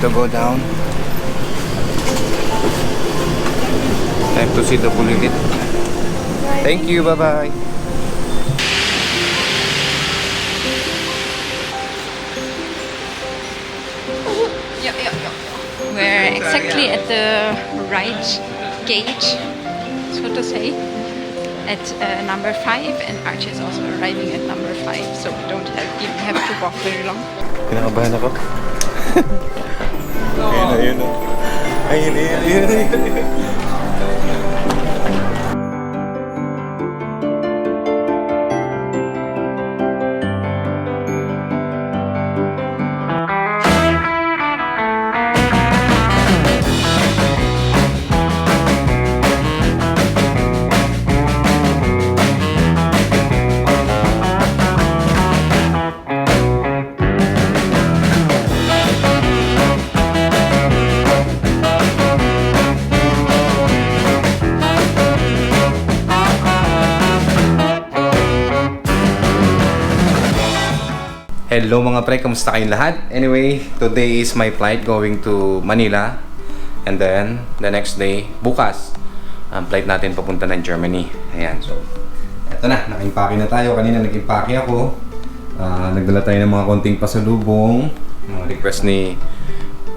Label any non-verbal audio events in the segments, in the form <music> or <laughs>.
to go down. Time to see the Bulilit. Thank you, bye-bye. We're exactly at the right gate, so to say, at uh, number five, and Archie is also arriving at number five, so we don't have even have to walk very long. Kinakabahan ako. <laughs> ayun, ayun. Ayun, ayun, ayun, ayun. Hello mga pre, kamusta kayong lahat? Anyway, today is my flight going to Manila. And then, the next day, bukas, ang flight natin papunta ng Germany. Ayan, so, eto na, naka-impake na tayo. Kanina nag-impake ako. Ah, nagdala tayo ng mga konting pasalubong. Mga request ni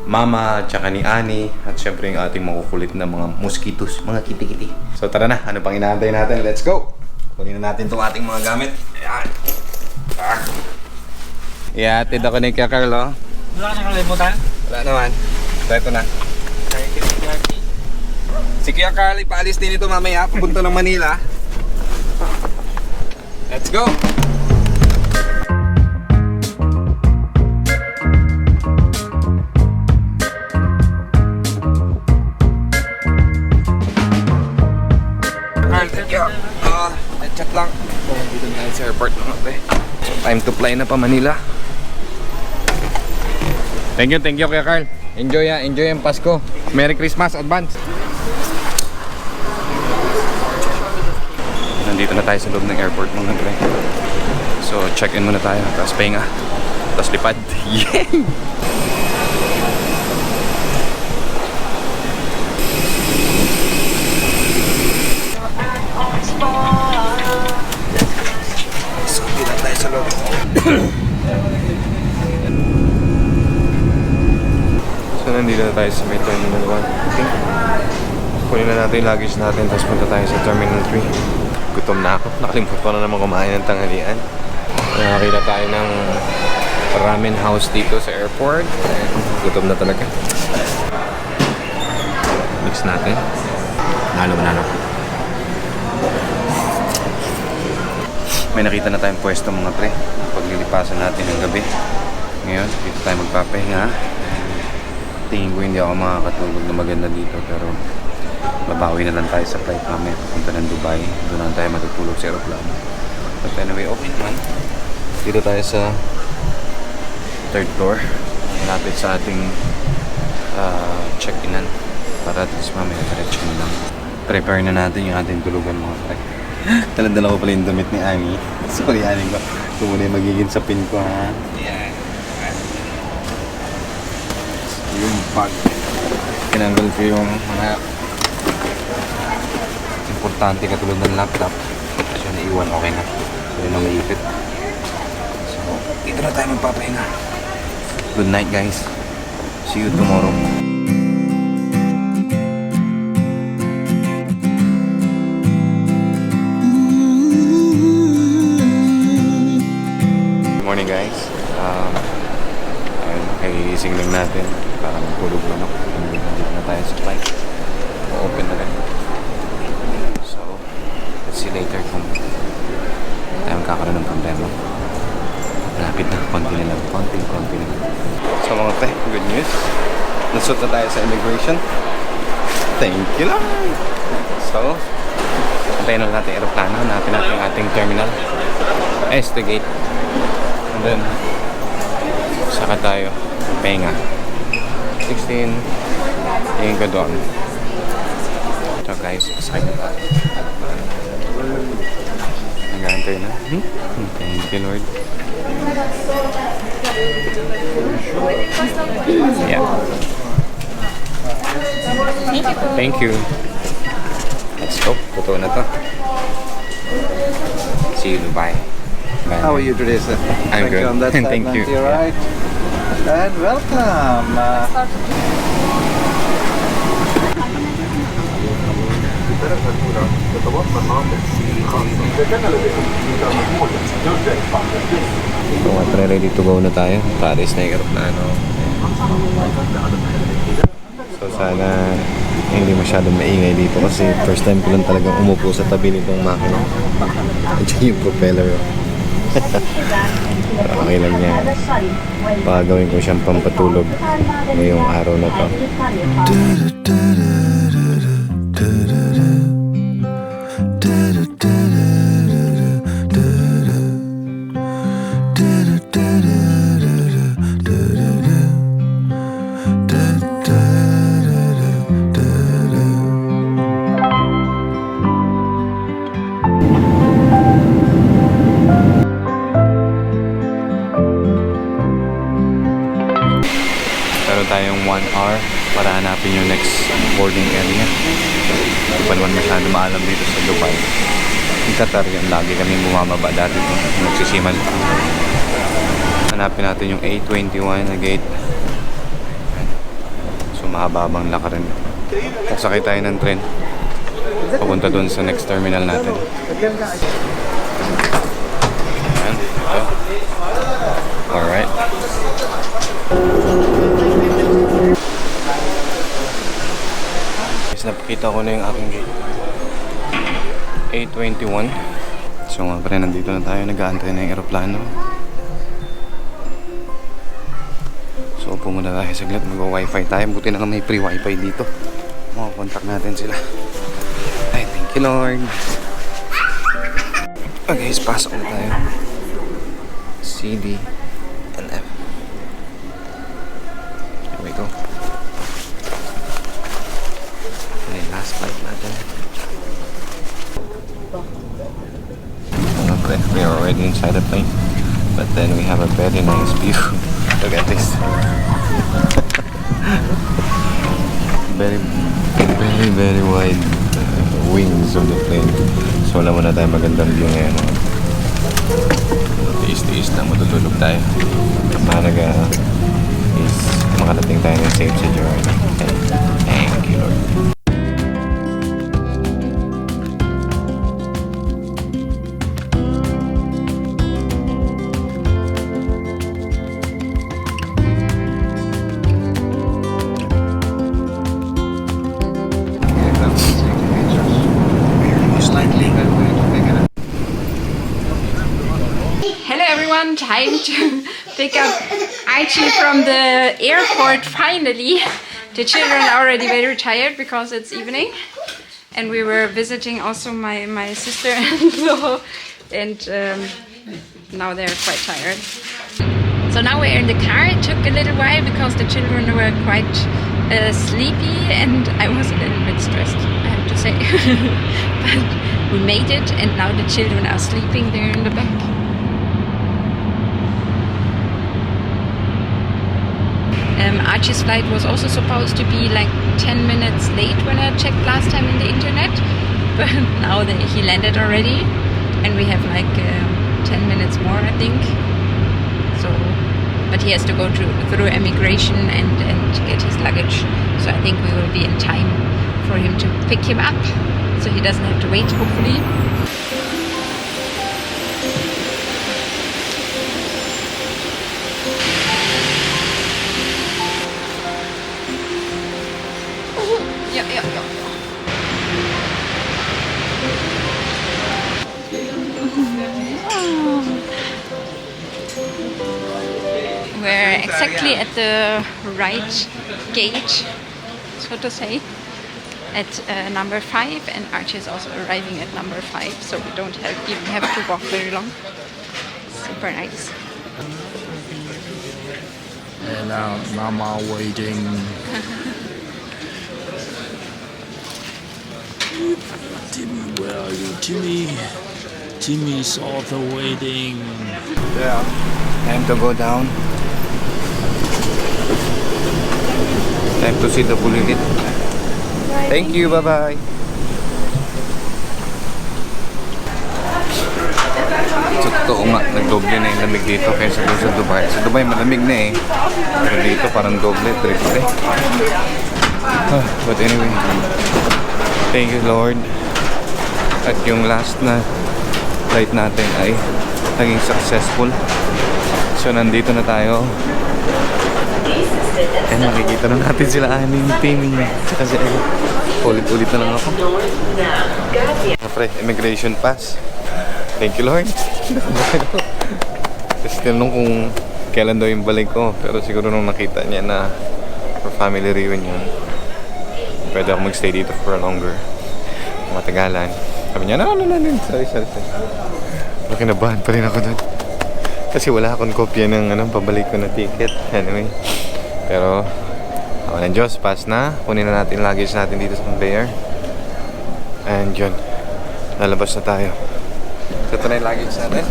Mama, tsaka ni Ani, at syempre yung ating makukulit na mga mosquitos, mga kiti-kiti. So tara na, ano pang inaantay natin? Let's go! Kunin na natin itong ating mga gamit. Ayan. Ah. Yeah, tid ako ni Kuya Carlo. Wala ka nakalimutan? Wala naman. So, ito na. Si Kuya Carl, ipaalis din ito mamaya, papunta ng Manila. Let's go! Ah, chat lang. Oh, dito na sa airport pre. So, time to fly na pa Manila. Thank you, thank you Kuya Carl. Enjoy ya, enjoy ang Pasko. Merry Christmas advance. Nandito na tayo sa loob ng airport mga pre. So check-in muna tayo, tapos pahinga. Tapos lipad. <laughs> Yay! Dito na tayo sa loob. Nandito na tayo sa may Terminal 1. Okay. Kunin na natin yung luggage natin tapos punta tayo sa Terminal 3. Gutom na ako. Nakalimutan ko na naman kumain ng tanghalian. Nakakita tayo ng ramen house dito sa airport. Gutom na talaga. Mix natin. Nalo manalo. May nakita na tayong pwesto mga pre. Paglilipasan natin ng gabi. Ngayon, dito tayo magpapahinga tingin ko hindi ako makakatulog na maganda dito pero babawi na lang tayo sa flight mamaya. Papunta ng Dubai. Doon lang tayo matutulog sa aeroplano. But anyway okay naman. Dito tayo sa third floor. Malapit sa ating uh, check-inan. Para at least mamaya diretso na lang. Prepare na natin yung ating tulugan mga pre. <laughs> Daladala ko pala yung damit ni Ani. <laughs> Sorry, Ani ko. Ito muna yung magiging sapin ko, ha? Yeah bag. Tinanggal ko yung mga importante katulad ng laptop. Yun naiwan, okay na. So yun ang maipit. So, dito na tayo magpapahinga. Good night guys. See you tomorrow. Good morning guys. Um, Ayun, kagigising lang natin para magtulog manok. Nandito na tayo sa flight. O-open na rin. So, let's see later kung tayo magkakaroon ng problema. Malapit na, konti na lang. Konti, konti na. So mga pre, good news. Nasut na tayo sa immigration. Thank you lang. So, antayin na natin aeroplano. Natin yung ating terminal. Este gate. And then, saka tayo pahinga 16 tingin ko doon so guys excited tayo nag-aantay na hmm? thank you lord Yeah. Thank you. Let's go. Totoo na to. See you Dubai. Bye. How are you today, sir? I'm Thank good. You on that <laughs> side, Thank you. your Yeah. And welcome. Uh, So, pre ready to go na tayo. Paris na yung aeroplano. So, sana hindi masyadong maingay dito kasi first time ko lang talagang umupo sa tabi nitong makina. Diyan yung propeller. <laughs> okay lang yan. Baka gawin ko siyang pampatulog ngayong araw na to. Meron tayong 1 hour para hanapin yung next boarding area. Hindi pa naman masyado maalam dito sa Dubai. Yung Qatar yan, lagi kami bumababa dati to. Nagsisiman pa. Hanapin natin yung A21 na gate. So mahababang lakarin. Sasakay tayo ng tren. Papunta doon sa next terminal natin. Ayan, ito. Alright. Guys, napakita ko na yung aking gate. 821. So nga pare, nandito na tayo. Nag-aantay na yung aeroplano. So upo muna tayo saglit. Mag-wifi tayo. Buti na lang may free wifi dito. Makakontakt natin sila. Ay, thank you Lord. Okay, guys, pasok na tayo. C, D, and F. Here we go. Ano yung last flight natin? Mga pre, are already inside the plane. But then we have a very nice view. <laughs> Look at this. <laughs> very, very, very wide uh, wings of the plane. So wala muna tayo magandang view ngayon. tiis-tiis lang matutulog tayo. Ang mahalaga is makarating tayo ng safe sa journey. And thank you, Lord. Time to pick up Archie from the airport finally. The children are already very tired because it's evening. And we were visiting also my, my sister and law <laughs> and um, now they're quite tired. So now we're in the car. It took a little while because the children were quite uh, sleepy and I was a little bit stressed, I have to say. <laughs> but we made it and now the children are sleeping there in the back. Um, Archie's flight was also supposed to be like 10 minutes late when I checked last time in the internet, <laughs> but now that he landed already, and we have like um 10 minutes more, I think. So, but he has to go through, through immigration and, and get his luggage. So I think we will be in time for him to pick him up, so he doesn't have to wait, hopefully. Exactly at the right gate, so to say, at uh, number five, and Archie is also arriving at number five, so we don't have, even have to walk very long. Super nice. And now Mama waiting. Timmy, where are you, Timmy? Timmy's also waiting. Yeah. Time to go down. Time to see the bulilit. Thank you, bye-bye. Sa totoo nga, nagdoble na yung lamig dito kaysa doon sa Dubai. Sa Dubai malamig na eh. Pero dito parang doble, triple. Ah, but anyway, thank you Lord. At yung last na flight natin ay naging successful. So nandito na tayo. And makikita na natin sila aning teaming. Kasi ulit-ulit na lang ako. Siyempre, immigration pass. Thank you Lord. Kasi tinanong kung kailan daw yung balik ko. Pero siguro nung nakita niya na for family reunion, pwede ako magstay dito for longer. Matagalan. Sabi niya, no, no, no, no. Sorry, sorry, sorry. Pero kinabahan pa rin ako doon. Kasi wala akong kopya ng ano, pabalik ko na ticket. Anyway. Pero, awa ng Diyos, pass na. Kunin na natin luggage natin dito sa conveyor. And yun, lalabas na tayo. So, ito na yung luggage natin.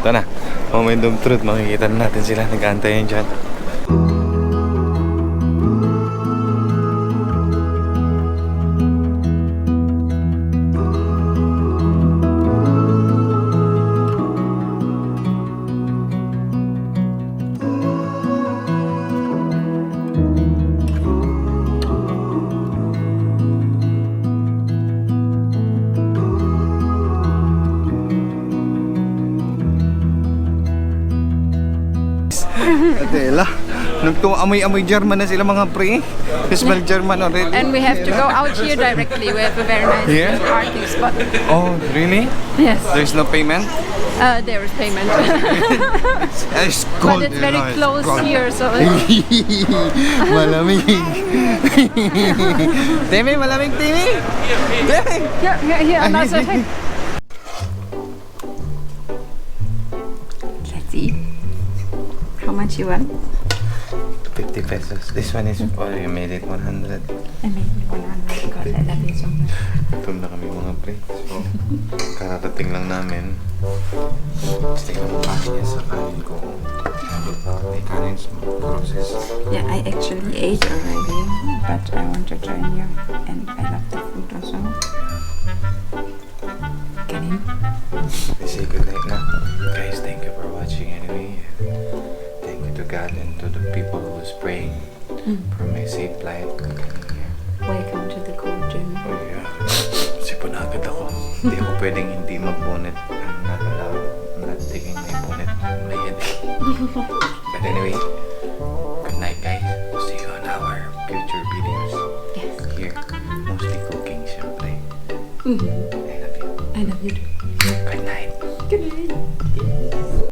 Ito na. Moment of truth. Makikita na natin sila. Nag-aantayan dyan. Nagtuamoy-amoy German na sila mga pre. You smell German already. And we have to go out here directly. We have a very nice Here? parking spot. Oh, really? Yes. There's no payment? Uh, there is payment. <laughs> It's cold. but it's very it's close cold. here, so <laughs> it's, malamig. <laughs> Timi, malamig, Timi. Timi. here, here, here, on that side. Let's see. How much you want? 50 pesos. This one is, oh, you made it 100. I made it 100 because I love you so much. Gutom na kami mga pre. So, kararating lang namin. Tapos tingnan mo kanin niya sa kanin ko. May kanin sa process. Yeah, I actually ate already, but I want to join you, and I love the food also. You? We say good night na. Guys, thank you for watching anyway. Thank you to God and to the people safe flight. Welcome to the cold gym. Oh yeah. <laughs> Sipon agad ako. Hindi ako pwedeng hindi mag-bonnet. I'm not allowed. I'm not taking my bonnet on my head. But anyway, good night guys. We'll see you on our future videos. Yes. Here, mostly cooking syempre. Mhm. I love you. I love you too.